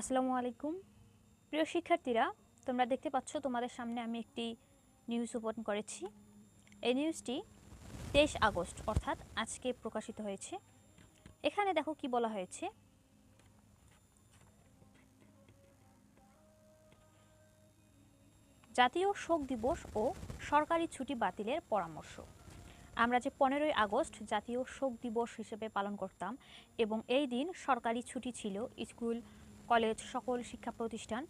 আসসালামু আলাইকুম। প্রিয় শিক্ষার্থীরা, তোমরা দেখতে পাচ্ছ তোমাদের সামনে আমি একটি নিউজ ওপেন করেছি। এই নিউজটি তেইশ আগস্ট, অর্থাৎ আজকে প্রকাশিত হয়েছে। এখানে দেখো কি বলা হয়েছে। জাতীয় শোক দিবস ও সরকারি ছুটি বাতিলের পরামর্শ। আমরা যে পনেরোই আগস্ট জাতীয় শোক দিবস হিসেবে পালন করতাম এবং এই দিন সরকারি ছুটি ছিল স্কুল কলেজ, সকল শিক্ষা প্রতিষ্ঠান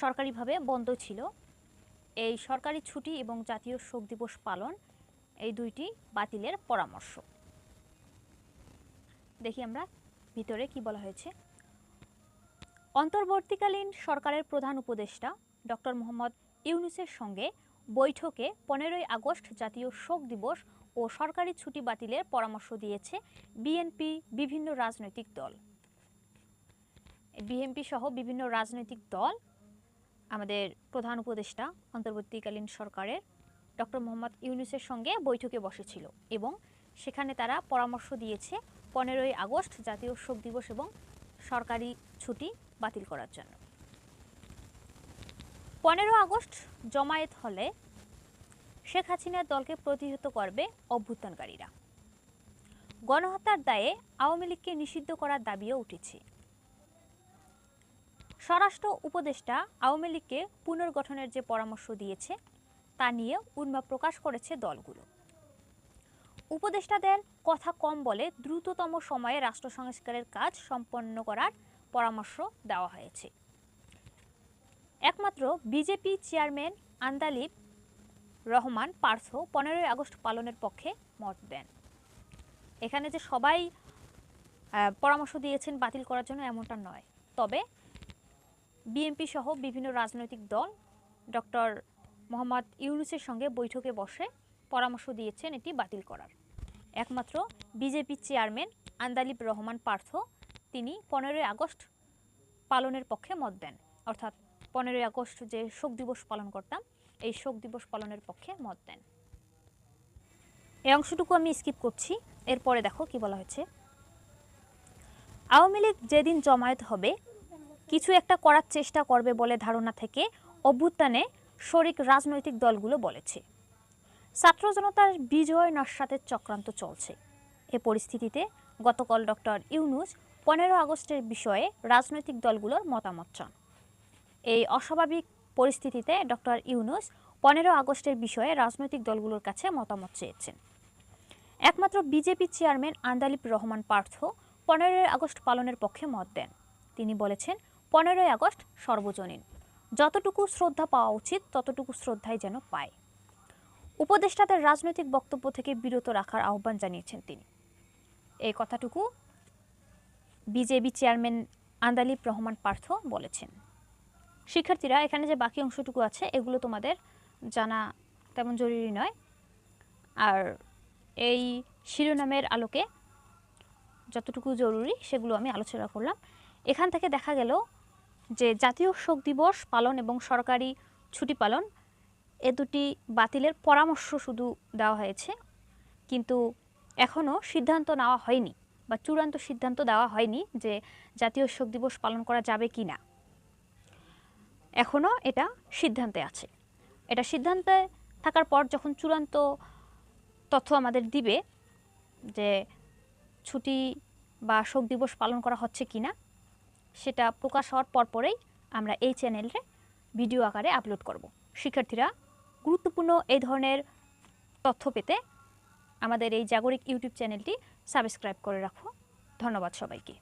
সরকারিভাবে বন্ধ ছিল। এই সরকারি ছুটি এবং জাতীয় শোক দিবস পালন এই দুইটি বাতিলের পরামর্শ। দেখি আমরা ভিতরে কি বলা হয়েছে। অন্তর্বর্তীকালীন সরকারের প্রধান উপদেষ্টা ডক্টর মোহাম্মদ ইউনুসের সঙ্গে বৈঠকে পনেরোই আগস্ট জাতীয় শোক দিবস ও সরকারি ছুটি বাতিলের পরামর্শ দিয়েছে বিএনপি বিভিন্ন রাজনৈতিক দল। বিএনপি সহ বিভিন্ন রাজনৈতিক দল আমাদের প্রধান উপদেষ্টা অন্তর্বর্তীকালীন সরকারের ডক্টর মোহাম্মদ ইউনুসের সঙ্গে বৈঠকে বসেছিল এবং সেখানে তারা পরামর্শ দিয়েছে পনেরোই আগস্ট জাতীয় শোক দিবস এবং সরকারি ছুটি বাতিল করার জন্য। পনেরো আগস্ট জমায়েত হলে শেখ হাসিনার দলকে প্রতিহত করবে অভ্যুত্থানকারীরা। গণহত্যার দায়ে আওয়ামী লীগকে নিষিদ্ধ করার দাবিও উঠেছে। স্বরাষ্ট্র উপদেষ্টা আওয়ামী লীগকে পুনর্গঠনের যে পরামর্শ দিয়েছে, তা নিয়ে উন্মাদ প্রকাশ করেছে দলগুলো। উপদেষ্টাদের কথা কম বলে দ্রুততম সময়ে রাষ্ট্র সংস্কারের কাজ সম্পন্ন করার পরামর্শ দেওয়া হয়েছে। একমাত্র বিজেপি চেয়ারম্যান আন্দালিব রহমান পার্থ পনেরোই আগস্ট পালনের পক্ষে মত দেন। এখানে যে সবাই পরামর্শ দিয়েছেন বাতিল করার জন্য এমনটা নয়। তবে বিএনপি সহ বিভিন্ন রাজনৈতিক দল ডক্টর মোহাম্মদ ইউনুসের সঙ্গে বৈঠকে বসে পরামর্শ দিয়েছেন এটি বাতিল করার। একমাত্র বিজেপি চেয়ারম্যান আন্দালিব রহমান পার্থ তিনি পনেরোই আগস্ট পালনের পক্ষে মত দেন। অর্থাৎ পনেরোই আগস্ট যে শোক দিবস পালন করতাম, এই শোক দিবস পালনের পক্ষে মত দেন। এই অংশটুকু আমি স্কিপ করছি, এরপরে দেখো কি বলা হয়েছে। আওয়ামী লীগ যেদিন জমায়েত হবে কিছু একটা করার চেষ্টা করবে বলে ধারণা থেকে অভ্যুত্থানে শরিক রাজনৈতিক দলগুলো বলেছে। ছাত্র জনতার বিজয় নস্বাতের চক্রান্ত চলছে। এ পরিস্থিতিতে গতকাল ডক্টর ইউনুস পনেরো আগস্টের বিষয়ে রাজনৈতিক দলগুলোর মতামত চান। এই অস্বাভাবিক পরিস্থিতিতে ডক্টর ইউনুস পনেরো আগস্টের বিষয়ে রাজনৈতিক দলগুলোর কাছে মতামত চেয়েছেন। একমাত্র বিজেপি চেয়ারম্যান আন্দালিব রহমান পার্থ পনেরোই আগস্ট পালনের পক্ষে মত দেন। তিনি বলেছেন পনেরোই আগস্ট সর্বজনীন। যতটুকু শ্রদ্ধা পাওয়া উচিত, ততটুকু শ্রদ্ধাই যেন পায়। উপদেষ্টাদের রাজনৈতিক বক্তব্য থেকে বিরত রাখার আহ্বান জানিয়েছেন তিনি। এই কথাটুকু বিজেপি চেয়ারম্যান আন্দালিব রহমান পার্থ বলেছেন। শিক্ষার্থীরা, এখানে যে বাকি অংশটুকু আছে, এগুলো তোমাদের জানা তেমন জরুরি নয়। আর এই শিরোনামের আলোকে যতটুকু জরুরি, সেগুলো আমি আলোচনা করলাম। এখান থেকে দেখা গেল যে জাতীয় শোক দিবস পালন এবং সরকারি ছুটি পালন, এ দুটি বাতিলের পরামর্শ শুধু দেওয়া হয়েছে। কিন্তু এখনও সিদ্ধান্ত নেওয়া হয়নি বা চূড়ান্ত সিদ্ধান্ত দেওয়া হয়নি যে জাতীয় শোক দিবস পালন করা যাবে কি না। এখনও এটা সিদ্ধান্তে আছে। এটা সিদ্ধান্তে থাকার পর যখন চূড়ান্ত তথ্য আমাদের দিবে যে ছুটি বা শোক দিবস পালন করা হচ্ছে কি না সেটা প্রকাশ হওয়ার পরপরেই আমরা এই চ্যানেলে ভিডিও আকারে আপলোড করব। শিক্ষার্থীরা, গুরুত্বপূর্ণ এই ধরনের তথ্য পেতে আমাদের এই জাগরিক ইউটিউব চ্যানেলটি সাবস্ক্রাইব করে রাখো। ধন্যবাদ সবাইকে।